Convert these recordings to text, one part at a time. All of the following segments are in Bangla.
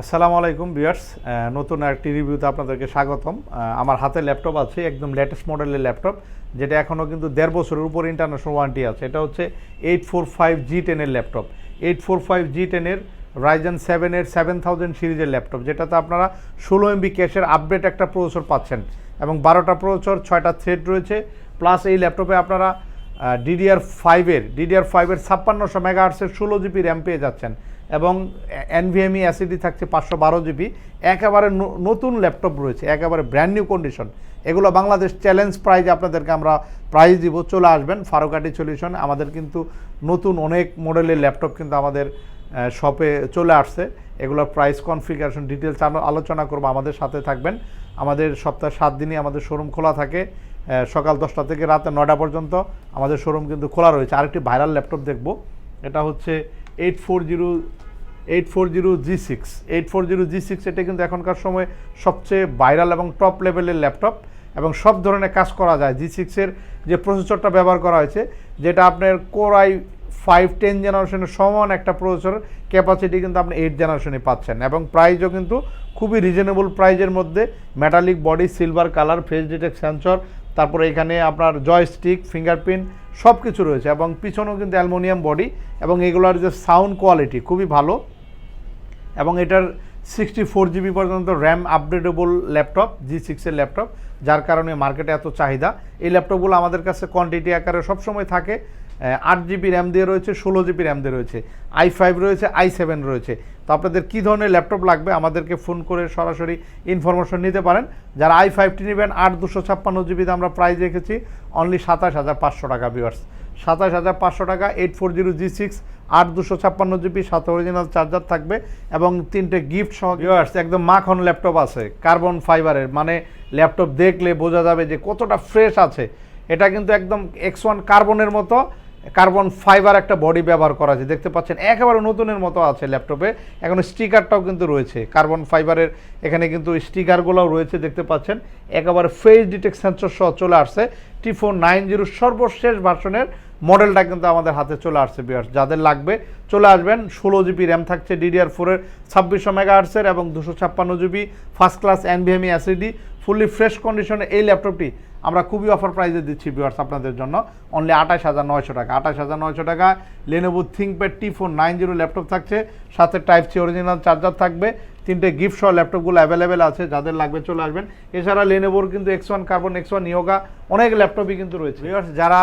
আসসালামু আলাইকুম ভিউয়ার্স নতুন একটি রিভিউতে আপনাদেরকে স্বাগতম। আমার হাতে ল্যাপটপ আছে, একদম লেটেস্ট মডেলের ল্যাপটপ, যেটা এখনও কিন্তু দেড় বছরের উপর ইন্টারন্যাশনাল ওয়ারেন্টি আছে। এটা হচ্ছে এইট ফোর ফাইভ জি টেনের laptop. Eight four five G টেনের রাইজেন সেভেনের সেভেন থাউজেন্ড সিরিজের ল্যাপটপ, যেটাতে আপনারা ষোলো এমবি ক্যাশের আপডেট একটা প্রসেসর পাচ্ছেন এবং বারোটা প্রসেসর ছয়টা থ্রেড রয়েছে। প্লাস এই ল্যাপটপে আপনারা ডিডিআর ফাইভের ডিডিআর ফাইভের ছাপ্পান্নশো মেগাহার্সের ষোলো জিবি র্যাম পেয়ে যাচ্ছেন এবং এনভিএমই অ্যাসিডি থাকছে পাঁচশো বারো জিবি একেবারে নতুন ল্যাপটপ রয়েছে, একেবারে ব্র্যান্ড নিউ কন্ডিশন এগুলো বাংলাদেশ চ্যালেঞ্জ প্রাইজ আপনাদেরকে আমরা প্রাইজ দিব। চলে আসবেন, ফারুকাটি সলিউশন আমাদের কিন্তু নতুন অনেক মডেলের ল্যাপটপ কিন্তু আমাদের শপে চলে আসছে। এগুলোর প্রাইস কনফিগারেশন ডিটেলস আলোচনা করব। আমাদের সাথে থাকবেন। আমাদের সপ্তাহে সাত দিনই আমাদের শোরুম খোলা থাকে। সকাল দশটা থেকে রাতে নয়টা পর্যন্ত আমাদের শোরুম কিন্তু খোলা রয়েছে। আরেকটি ভাইরাল ল্যাপটপ দেখব। এটা হচ্ছে eight four zero eight four zero G six eight four zero G six এটা কিন্তু এখনকার সময় সবচেয়ে ভাইরাল এবং টপ লেভেলের ল্যাপটপ এবং সব ধরনের কাজ করা যায়। জি সিক্সের যে প্রসেসরটা ব্যবহার করা হয়েছে, যেটা আপনার কোরাই ফাইভ টেন জেনারেশনের সমান একটা প্রসেসর ক্যাপাসিটি কিন্তু আপনি এইট জেনারেশনে পাচ্ছেন এবং প্রাইসও কিন্তু খুবই রিজনেবল প্রাইজের মধ্যে। Metallic body silver colour face detect sensor তারপরে এখানে আপনার জয়স্টিক ফিঙ্গারপ্রিন্ট সব কিছু রয়েছে এবং পিছনেও কিন্তু অ্যালমোনিয়াম বডি এবং এগুলোর যে সাউন্ড কোয়ালিটি খুবই ভালো এবং এটার সিক্সটি ফোর জিবি পর্যন্ত র্যাম আপডেটেবল ল্যাপটপ জি সিক্সের ল্যাপটপ যার কারণে মার্কেটে এত চাহিদা। এই ল্যাপটপগুলো আমাদের কাছে কোয়ান্টিটি আকারে সবসময় থাকে। আট জিবি র্যাম দিয়ে রয়েছে, ষোলো জিবি র্যাম দিয়ে রয়েছে। আই ফাইভ রয়েছে আই সেভেন রয়েছে। তো আপনাদের কী ধরনের ল্যাপটপ লাগবে আমাদেরকে ফোন করে সরাসরি ইনফরমেশন নিতে পারেন। যারা আই ফাইভটি নেবেন, আট দুশো ছাপ্পান্ন জিবিতে আমরা প্রাইস রেখেছি অনলি সাতাশ হাজার পাঁচশো টাকা ভিউয়ার্স সাতাশ হাজার পাঁচশো টাকা eight four zero G six আট দুশো ছাপ্পান্ন জিবি সাত অরিজিনাল চার্জার থাকবে এবং তিনটে গিফট সহ ভিউয়ার্স একদম মাখন ল্যাপটপ আছে কার্বন ফাইবারের মানে ল্যাপটপ দেখলে বোঝা যাবে যে কতটা ফ্রেশ আছে। এটা কিন্তু একদম এক্স ওয়ান কার্বনের মতো কার্বন ফাইবার একটা বডি ব্যবহার করা আছে। দেখতে পাচ্ছেন, একেবারে নতুনের মতো আছে ল্যাপটপে। এখন স্টিকারটাও কিন্তু রয়েছে। কার্বন ফাইবারের এখানে কিন্তু স্টিকারগুলোও রয়েছে, দেখতে পাচ্ছেন। একেবারে ফেস ডিটেক্ট সেন্সর সহ চলে আসছে। টি ফোর নাইন জিরো সর্বশেষ ভার্সনের মডেলটা কিন্তু আমাদের হাতে চলে আসছে বিয়ার্স যাদের লাগবে চলে আসবেন। ষোলো জিবি র্যাম থাকছে ডিডিআর ফোরের ছাব্বিশশো মেগাহার্সের এবং দুশো ছাপ্পান্ন GB first class NVMe SSD fully fresh কন্ডিশনে এই ল্যাপটপটি আমরা খুবই অফার প্রাইসে দিচ্ছি ভিউয়ার্স আপনাদের জন্য। অনলি আঠাশ হাজার নয়শো টাকা। আঠাশ হাজার নয়শো টাকা Lenovo ThinkPad T four nine zero laptop থাকছে। সাথে টাইপ সি অরিজিনাল চার্জার থাকবে। তিনটে গিফট সহ ল্যাপটপগুলো অ্যাভেলেবেল আছে। যাদের লাগবে চলে আসবেন। এছাড়া লেনোভোর কিন্তু X one carbon X one Yoga অনেক ল্যাপটপই কিন্তু রয়েছে। ভিউয়ার্স যারা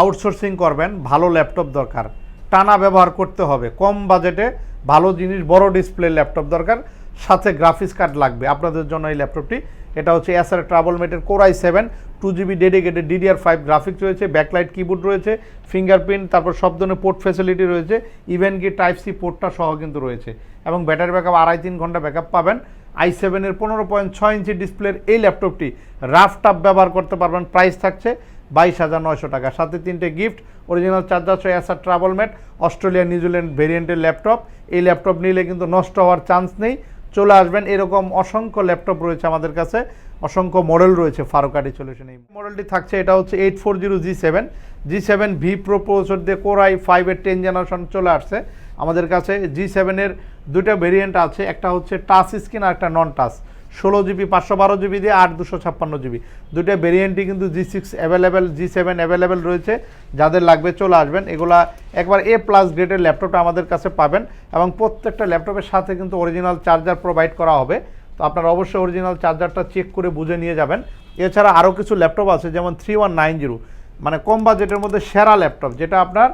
আউটসোর্সিং করবেন, ভালো ল্যাপটপ দরকার। টানা ব্যবহার করতে হবে। কম বাজেটে ভালো জিনিস, বড় ডিসপ্লে ল্যাপটপ দরকার। সাথে গ্রাফিক্স কার্ড লাগবে। আপনাদের জন্য এই ল্যাপটপটি এটা হচ্ছে Acer travel মেটের core i seven two GB dedicated DDR five graphics রয়েছে ব্যাকলাইট কিবোর্ড রয়েছে ফিঙ্গারপ্রিন্ট তারপর সব ধরনের পোর্ট ফেসিলিটি রয়েছে ইভেন কি টাইপ সি পোর্টটা সহ কিন্তু রয়েছে। এবং ব্যাটারি ব্যাকআপ আড়াই তিন ঘণ্টা ব্যাকআপ পাবেন। আই সেভেনের পনেরো পয়েন্ট ছয় ইঞ্চি ডিসপ্লের এই ল্যাপটপটি রাফ টাপ ব্যবহার করতে পারবেন প্রাইস থাকছে বাইশ হাজার নয়শো টাকা। সাথে তিনটে গিফট অরিজিনাল চার্জার সহ Acer TravelMate Australia New Zealand ভেরিয়েন্টের ল্যাপটপ এই ল্যাপটপ নিলে কিন্তু নষ্ট হওয়ার চান্স নেই। চলে আসবেন। এরকম অসংখ্য ল্যাপটপ রয়েছে আমাদের কাছে। অসংখ্য মডেল রয়েছে ফারুকাটি সলিউশন এই মডেলটি থাকছে, এটা হচ্ছে eight four zero G seven G seven V pro processor দিয়ে কোরাই ফাইভের টেন জেনারেশন চলে আসছে। আমাদের কাছে জি সেভেনের দুটো ভেরিয়েন্ট আছে, একটা হচ্ছে টাচ স্ক্রিন আর একটা নন টাচ ষোলো জিবি, পাঁচশো বারো জিবি দিয়ে আট দুশো ছাপ্পান্ন জিবি। দুটো ভেরিয়েন্টই কিন্তু G six available G seven available রয়েছে। যাদের লাগবে চলে আসবেন। এগুলা একবার এ প্লাস গ্রেডের ল্যাপটপটা আমাদের কাছে পাবেন এবং প্রত্যেকটা ল্যাপটপের সাথে কিন্তু অরিজিনাল চার্জার প্রোভাইড করা হবে। তো আপনারা অবশ্যই অরিজিনাল চার্জারটা চেক করে বুঝে নিয়ে যাবেন। এছাড়া আরও কিছু ল্যাপটপ আছে, যেমন থ্রি ওয়ান নাইন জিরো মানে কম বাজেটের মধ্যে সেরা ল্যাপটপ, যেটা আপনার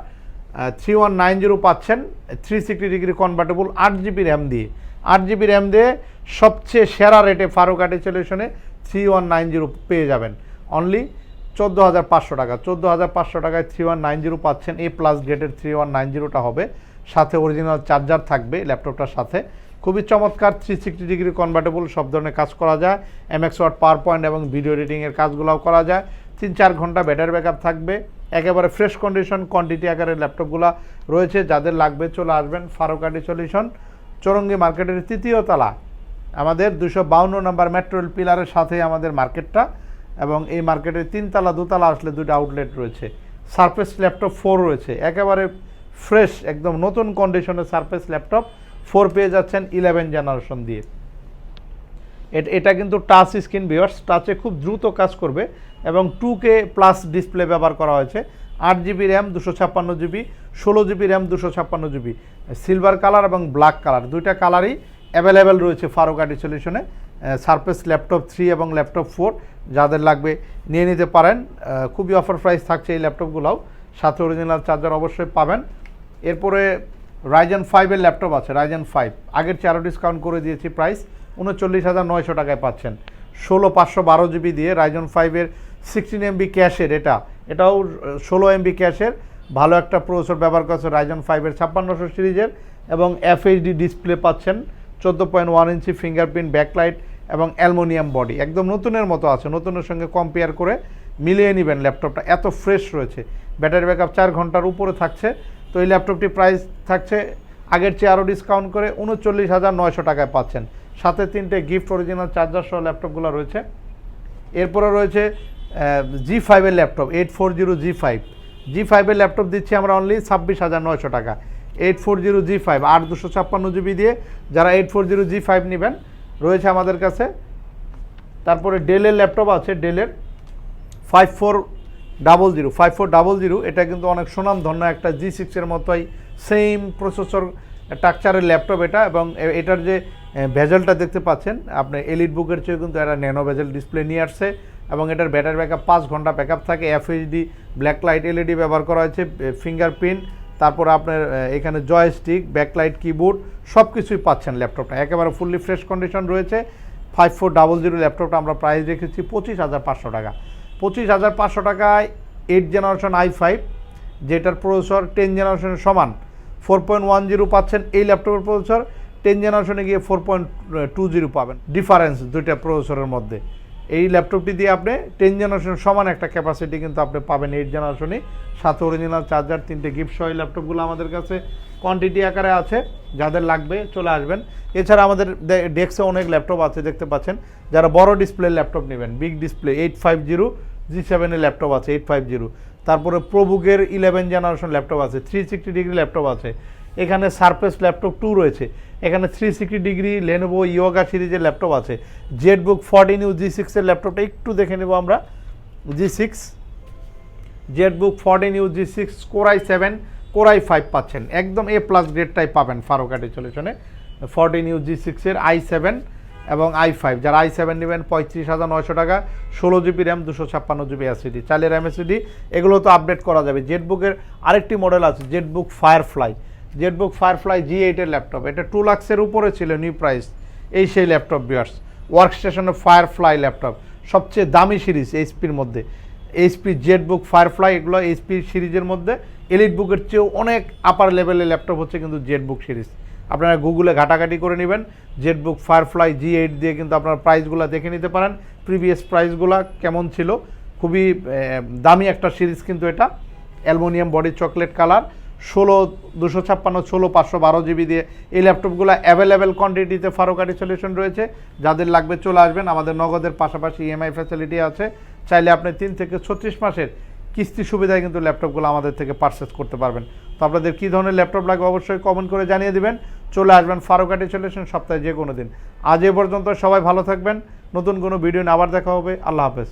থ্রি ওয়ান নাইন জিরো পাচ্ছেন থ্রি সিক্সটি ডিগ্রি কনভার্টেবল আট জিবি র্যাম দিয়ে। আট জিবি র্যাম দিয়ে সবচেয়ে সেরা রেটে ফারুকাটি সলিউশনে থ্রি ওয়ান নাইন জিরো পেয়ে যাবেন। অনলি চোদ্দ হাজার পাঁচশো টাকা। চোদ্দ হাজার পাঁচশো টাকায় থ্রি ওয়ান নাইন জিরো পাচ্ছেন। এ প্লাস গ্রেডের থ্রি ওয়ান নাইন জিরোটা হবে। সাথে অরিজিনাল চার্জার থাকবে ল্যাপটপটার সাথে। খুবই চমৎকার থ্রি সিক্সটি ডিগ্রি কনভার্টেবল সব ধরনের কাজ করা যায়। এমএক্স ওয়ার্ড পাওয়ার পয়েন্ট এবং ভিডিও এডিটিংয়ের কাজগুলোও করা যায়। তিন চার ঘণ্টা ব্যাটারি ব্যাকআপ থাকবে। একেবারে ফ্রেশ কন্ডিশন কোয়ান্টিটি আকারের ল্যাপটপগুলো রয়েছে। যাদের লাগবে চলে আসবেন ফারুকাটি সলিউশন চৌরঙ্গি মার্কেটের তৃতীয় তলা। আমাদের দুশো বাউন্ন নম্বর মেট্রো রেল পিলারের সাথে আমাদের মার্কেটটা এবং এই মার্কেটের তিনতলা, দুতলা আসলে দুটো আউটলেট রয়েছে। সারফেস ল্যাপটপ ফোর রয়েছে। একেবারে ফ্রেশ একদম নতুন কন্ডিশনের সারফেস ল্যাপটপ ফোর পেয়ে যাচ্ছেন ইলেভেন জেনারেশন দিয়ে। এট- এটা কিন্তু টাচ স্ক্রিন ভিওয়ার্স টাচে খুব দ্রুত কাজ করবে এবং টু কে প্লাস ডিসপ্লে ব্যবহার করা হয়েছে। আট জিবি র্যাম দুশো ছাপ্পান্ন জিবি ষোলো জিবি র্যাম দুশো ছাপ্পান্ন জিবি সিলভার কালার এবং ব্ল্যাক কালার দুইটা কালারই অ্যাভেলেবেল রয়েছে ফারুকাটি সলিউশনে সারফেস ল্যাপটপ থ্রি এবং ল্যাপটপ ফোর যাদের লাগবে নিয়ে নিতে পারেন। খুবই অফার প্রাইস থাকছে এই ল্যাপটপগুলোও সাথে অরিজিনাল চার্জার অবশ্যই পাবেন। এরপরে রাইজেন ফাইভের ল্যাপটপ আছে রাইজেন ফাইভ আগের চেয়ে ডিসকাউন্ট করে দিয়েছি প্রাইস উনচল্লিশ হাজার নয়শো টাকায় পাচ্ছেন। ষোলো, পাঁচশো, বারো জিবি দিয়ে রাইজন ফাইভের সিক্সটিন এমবি ক্যাশের এটা এটাও ষোলো এমবি ক্যাশের। ভালো একটা প্রসেসর ব্যবহার করছে রাইজন ফাইভের ছাপ্পান্নশো সিরিজের এবং এফএইচডি ডিসপ্লে পাচ্ছেন, চোদ্দ point one inch fingerprint backlight এবং অ্যালমোনিয়াম বডি। একদম নতুনের মতো আছে, নতুনের সঙ্গে কম্পেয়ার করে মিলিয়ে নেবেন ল্যাপটপটা। এত ফ্রেশ রয়েছে। ব্যাটারি ব্যাকআপ চার ঘণ্টার উপরে থাকছে। তো এই ল্যাপটপটি প্রাইস থাকছে, আগের চেয়ে আরও ডিসকাউন্ট করে উনচল্লিশ হাজার নয়শো টাকায় পাচ্ছেন। সাথে তিনটে গিফট অরিজিনাল চার্জার সহ ল্যাপটপগুলো রয়েছে। এরপরে রয়েছে জি ফাইভের laptop eight four zero G five G ফাইভের ল্যাপটপ দিচ্ছি আমরা অনলি ছাব্বিশ হাজার নয়শো টাকা। Eight four zero G five আট দুশো ছাপ্পান্ন জিবি দিয়ে যারা eight four zero G five নেবেন, রয়েছে আমাদের কাছে। তারপরে ডেলের ল্যাপটপ আছে ডেলের five four double zero five four double zero এটা কিন্তু অনেক সুনাম ধন্য একটা জি সিক্সের মতোই সেম প্রসেসর স্ট্রাকচারের ল্যাপটপ এটা এবং এটার যে ভেজেলটা দেখতে পাচ্ছেন, আপনি এলিট বুকের চেয়ে কিন্তু একটা ন্যানো ভেজেল ডিসপ্লে নিয়ে আসছে। এবং এটার ব্যাটারি ব্যাকআপ পাঁচ ঘণ্টা ব্যাকআপ থাকে এফএইচডি ব্ল্যাক লাইট এলইডি ব্যবহার করা হয়েছে ফিঙ্গারপ্রিন্ট তারপর আপনার এখানে জয়স্টিক ব্যাকলাইট কিবোর্ড সব কিছুই পাচ্ছেন ল্যাপটপটা। একেবারে ফুললি ফ্রেশ কন্ডিশন রয়েছে। ফাইভ ফোর ডাবল জিরো ল্যাপটপটা আমরা প্রাইস রেখেছি পঁচিশ হাজার পাঁচশো টাকা। পঁচিশ হাজার পাঁচশো টাকায় এইট জেনারেশন আই ফাইভ যেটার প্রসেসর টেন জেনারেশনের সমান। ফোর পয়েন্ট ওয়ান জিরো পাচ্ছেন এই ল্যাপটপের প্রসেসর টেন জেনারেশনে গিয়ে ফোর পয়েন্ট টু জিরো পাবেন। ডিফারেন্স দুইটা প্রসেসরের মধ্যে। এই ল্যাপটপটি দিয়ে আপনি টেন জেনারেশন সমান একটা ক্যাপাসিটি কিন্তু আপনি পাবেন এইট জেনারেশনই সাথে অরিজিনাল চার্জার তিনটে গিফট সহ ল্যাপটপগুলো আমাদের কাছে কোয়ান্টিটি আকারে আছে, যাদের লাগবে চলে আসবেন। এছাড়া আমাদের ডেস্কে অনেক ল্যাপটপ আছে, দেখতে পাচ্ছেন। যারা বড় ডিসপ্লে ল্যাপটপ নেবেন big display eight five zero G সেভেনের ল্যাপটপ আছে এইট ফাইভ জিরো তারপরে প্রবুকের ইলেভেন জেনারেশন ল্যাপটপ আছে থ্রি সিক্সটি ডিগ্রি ল্যাপটপ আছে। এখানে সারফেস ল্যাপটপ টু রয়েছে। এখানে three sixty degree Lenovo Yoga সিরিজের ল্যাপটপ আছে। জেটবুক ফর্টিন ইউ জি সিক্সের ল্যাপটপটা একটু দেখে নেব আমরা। G six ZBook fourteen U G six core i seven core i five পাচ্ছেন। একদম এ প্লাস গ্রেডটাই পাবেন ফারোকাটি সলিউশনে ফর্টিন ইউ জি সিক্সের আই সেভেন এবং আই ফাইভ যারা আই সেভেন নেবেন, পঁয়ত্রিশ হাজার নয়শো টাকা, ষোলো জিবি র্যাম দুশো ছাপ্পান্ন জিবি এসিডি চালের র্যাম এসিডি এগুলো তো আপডেট করা যাবে। জেটবুকের আরেকটি মডেল আছে ZBook Firefly ZBook Firefly G এইটের ল্যাপটপ এটা টু লাক্সের উপরে ছিল নিউ প্রাইস এই সেই ল্যাপটপ বিয়ার্স ওয়ার্ক স্টেশনের ফায়ারফ্লাই ল্যাপটপ সবচেয়ে দামি সিরিজ এইচপির মধ্যে। এইচপি জেটবুক ফায়ারফ্লাই এগুলো এইচপি সিরিজের মধ্যে। এলিট বুকের চেয়েও অনেক আপার লেভেলের ল্যাপটপ হচ্ছে কিন্তু জেটবুক সিরিজ আপনারা গুগলে ঘাটাঘাটি করে নেবেন। জেটবুক ফায়ারফ্লাই জি এইট দিয়ে কিন্তু আপনার প্রাইসগুলো দেখে নিতে পারেন। প্রিভিয়াস প্রাইসগুলো কেমন ছিল? খুবই দামি একটা সিরিজ কিন্তু এটা। অ্যালমোনিয়াম বডি চকলেট কালার ষোলো, দুশো ছাপ্পান্ন, ষোলো, পাঁচশো বারো জিবি দিয়ে এই ল্যাপটপগুলো অ্যাভেলেবেল কোয়ান্টিটিতে ফারোকারি সলিউশন রয়েছে। যাদের লাগবে চলে আসবেন, আমাদের নগদের পাশাপাশি ইএমআই ফ্যাসিলিটি আছে। চাইলে আপনি তিন থেকে ছত্রিশ মাসের কিস্তি সুবিধায় কিন্তু ল্যাপটপগুলো আমাদের থেকে পারচেস করতে পারবেন। তো আপনাদের কী ধরনের ল্যাপটপ লাগবে অবশ্যই কমেন্ট করে জানিয়ে দিবেন। চলে আসবেন ফারুকাটি সলিউশন সপ্তাহে যে কোনো দিন। আজ এ পর্যন্ত সবাই ভালো থাকবেন। নতুন কোনো ভিডিও নিয়ে আবার দেখা হবে। আল্লাহ হাফেজ।